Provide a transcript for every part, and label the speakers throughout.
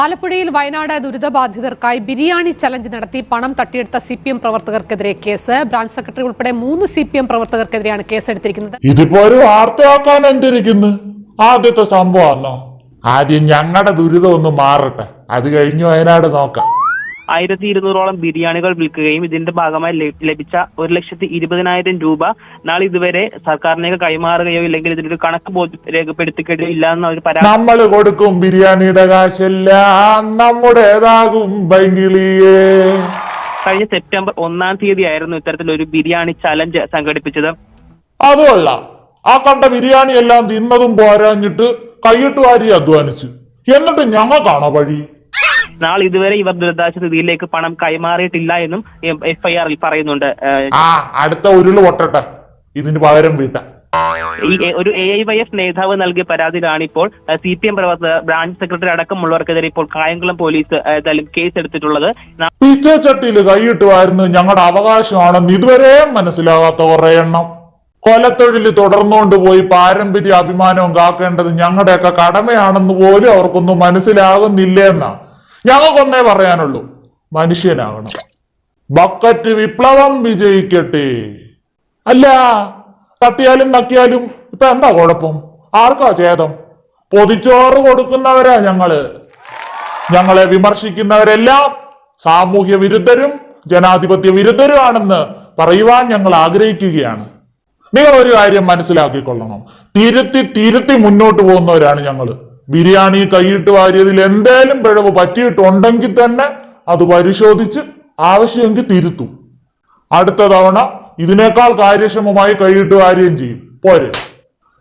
Speaker 1: ആലപ്പുഴയിൽ വയനാട് ദുരിതബാധിതർക്കായി ബിരിയാണി ചലഞ്ച് നടത്തി പണം തട്ടിയെടുത്ത സി പി എം പ്രവർത്തകർക്കെതിരെ കേസ്. ബ്രാഞ്ച് സെക്രട്ടറി ഉൾപ്പെടെ മൂന്ന് സി പി എം പ്രവർത്തകർക്കെതിരെയാണ് കേസെടുത്തിരിക്കുന്നത്.
Speaker 2: ഇതിപ്പോ ഒരു വാർത്തയാക്കാൻ എന്തിരിക്കുന്നു? ആദ്യത്തെ സംഭവമാണോ ആദ്യം ഞങ്ങളുടെ ദുരിതം ഒന്ന് മാറട്ടെ. അത് കഴിഞ്ഞു വയനാട് നോക്കാം.
Speaker 3: ആയിരത്തി ഇരുന്നൂറോളം ബിരിയാണികൾ വിൽക്കുകയും ഇതിന്റെ ഭാഗമായി ലഭിച്ച ഒരു ലക്ഷത്തി ഇരുപതിനായിരം രൂപ നാളെ ഇതുവരെ സർക്കാരിനേക്ക് കൈമാറുകയോ ഇല്ലെങ്കിൽ ഇതിനൊരു കണക്ക് രേഖപ്പെടുത്തിക്കുകയോ ഇല്ല എന്ന ഒരു പരാതി
Speaker 2: നമ്മൾ കൊടുക്കും ബിരിയാണിയുടെ കാശല്ല നമ്മുടേതാകും ബംഗിളിയേ
Speaker 3: കഴിഞ്ഞ സെപ്റ്റംബർ ഒന്നാം തീയതി ആയിരുന്നു ഇത്തരത്തിൽ ഒരു ബിരിയാണി ചലഞ്ച് സംഘടിപ്പിച്ചത്.
Speaker 2: അതുമല്ല ആ കണ്ട ബിരിയാണി എല്ലാം തിന്നതും പോരാഞ്ഞിട്ട് കൈയിട്ട് വാരി അധ്വാനിച്ചു. എന്നിട്ട് ഞങ്ങൾക്കാണോ വഴി?
Speaker 3: നാളെ ഇതുവരെ ഇവർ ദുരിതാശ്വാസ നിധിയിലേക്ക് പണം കൈമാറിയിട്ടില്ല എന്നും എഫ്ഐആറിൽ പറയുന്നുണ്ട്. ആറിൽ
Speaker 2: ആ അടുത്ത ഉരുൾ പൊട്ടട്ടെ. ഇതിന് പകരം വീട്ടാ.
Speaker 3: ഈ ഒരു എ ഐ വൈ എഫ് നേതാവ് നൽകിയ പരാതിയിലാണ് ഇപ്പോൾ സി പി എം പ്രവർത്തകർ ബ്രാഞ്ച് സെക്രട്ടറി അടക്കമുള്ളവർക്കെതിരെ ഇപ്പോൾ കായംകുളം പോലീസ് ഏതായാലും കേസ് എടുത്തിട്ടുള്ളത്
Speaker 2: പിച്ചച്ചട്ടിയിൽ കൈയിട്ട് വാരുന്നത് ഞങ്ങളുടെ അവകാശമാണെന്ന് ഇതുവരെ മനസ്സിലാകാത്ത കുറെ എണ്ണം. കൊലത്തൊഴിൽ തുടർന്നുകൊണ്ട് പോയി പാരമ്പര്യ അഭിമാനവും കാക്കേണ്ടത് ഞങ്ങളുടെയൊക്കെ കടമയാണെന്ന് പോലും അവർക്കൊന്നും മനസ്സിലാകുന്നില്ല എന്നാ ഞങ്ങൾക്കൊന്നേ പറയാനുള്ളൂ. മനുഷ്യനാകണം. ബക്കറ്റ് വിപ്ലവം വിജയിക്കട്ടെ. അല്ല തട്ടിയാലും നക്കിയാലും ഇപ്പൊ എന്താ കുഴപ്പം? ആർക്കാ ഛേദം? പൊതിച്ചോറ് കൊടുക്കുന്നവരാ ഞങ്ങൾ. ഞങ്ങളെ വിമർശിക്കുന്നവരെല്ലാം സാമൂഹ്യ വിരുദ്ധരും ജനാധിപത്യ വിരുദ്ധരുമാണെന്ന് പറയുവാൻ ഞങ്ങൾ ആഗ്രഹിക്കുകയാണ്. നിങ്ങൾ ഒരു കാര്യം മനസ്സിലാക്കിക്കൊള്ളണം. തിരുത്തി തിരുത്തി മുന്നോട്ട് പോകുന്നവരാണ് ഞങ്ങൾ ബിരിയാണി കൈയിട്ട് വാരിയതിൽ എന്തേലും പിഴവ് പറ്റിയിട്ടുണ്ടെങ്കിൽ തന്നെ അത് പരിശോധിച്ച് ആവശ്യമെങ്കിൽ തിരുത്തും. അടുത്ത തവണ ഇതിനേക്കാൾ കാര്യക്ഷമമായി കൈയിട്ട് വാരുകയും ചെയ്യും. പോരെ.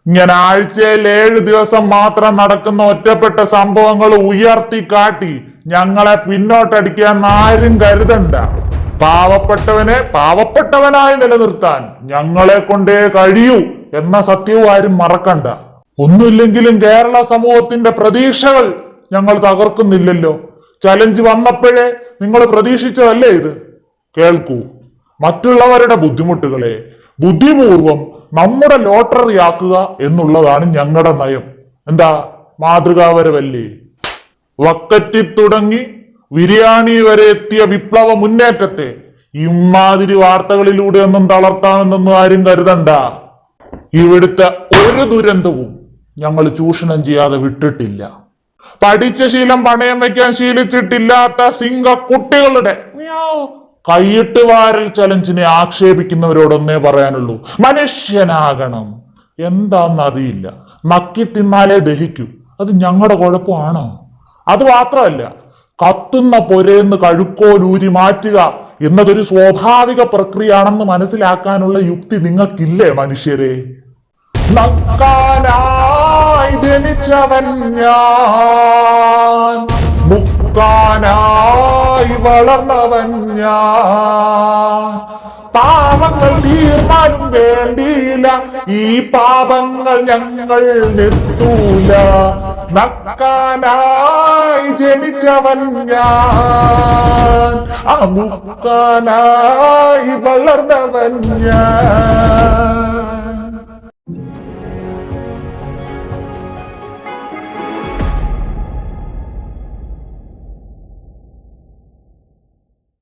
Speaker 2: ഇങ്ങനെ ആഴ്ചയിൽ ഏഴ് ദിവസം മാത്രം നടക്കുന്ന ഒറ്റപ്പെട്ട സംഭവങ്ങൾ ഉയർത്തി കാട്ടി ഞങ്ങളെ പിന്നോട്ടടിക്കാൻ ആരും കരുതണ്ട. പാവപ്പെട്ടവനെ പാവപ്പെട്ടവനായി നിലനിർത്താൻ ഞങ്ങളെ കൊണ്ടേ കഴിയൂ എന്ന സത്യവും ആരും മറക്കണ്ട. ഒന്നുമില്ലെങ്കിലും കേരള സമൂഹത്തിന്റെ പ്രതീക്ഷകൾ ഞങ്ങൾ തകർക്കുന്നില്ലല്ലോ. ചലഞ്ച് വന്നപ്പോഴേ നിങ്ങൾ പ്രതീക്ഷിച്ചതല്ലേ ഇത്? കേൾക്കൂ. മറ്റുള്ളവരുടെ ബുദ്ധിമുട്ടുകളെ ബുദ്ധിപൂർവം നമ്മുടെ ലോട്ടറി ആക്കുക എന്നുള്ളതാണ് ഞങ്ങളുടെ നയം. എന്താ? മാതൃകാപരമല്ലേ വക്കറ്റി തുടങ്ങി ബിരിയാണി വരെ എത്തിയ വിപ്ലവ മുന്നേറ്റത്തെ ഇമാതിരി വാർത്തകളിലൂടെ ഒന്നും തളർത്താമെന്നൊന്നും ആരും കരുതണ്ട. ഇവിടുത്തെ ഒരു ദുരന്തവും ഞങ്ങൾ ചൂഷണം ചെയ്യാതെ വിട്ടിട്ടില്ല. പഠിച്ച ശീലം പണയം വെക്കാൻ ശീലിച്ചിട്ടില്ലാത്ത സിംഗ കുട്ടികളുടെ കൈയിട്ട് വാരൽ ചലഞ്ചിനെ ആക്ഷേപിക്കുന്നവരോടൊന്നേ പറയാനുള്ളൂ. മനുഷ്യനാകണം. എന്താന്ന് അറിയില്ല. മക്കി തിന്നാലേ ദഹിക്കൂ. അത് ഞങ്ങളുടെ കുഴപ്പമാണോ? അത് മാത്രമല്ല കത്തുന്ന പൊരേന്ന് കഴുക്കോലൂരി മാറ്റുക എന്നതൊരു സ്വാഭാവിക പ്രക്രിയയാണെന്ന് മനസ്സിലാക്കാനുള്ള യുക്തി നിങ്ങൾക്കില്ലേ മനുഷ്യരെ? നക്കാനായി ജനിച്ചവൻ ഞാൻ. മുക്കാനായി വളർന്നവൻ ഞാൻ. പാപങ്ങൾ തീർന്നാലും വേണ്ടിയില്ല. ഈ പാപങ്ങൾ ഞങ്ങൾ നിർത്തൂല. നക്കാനായി ജനിച്ചവൻ ഞാൻ. അമുക്കാനായി വളർന്നവൻ ഞാൻ.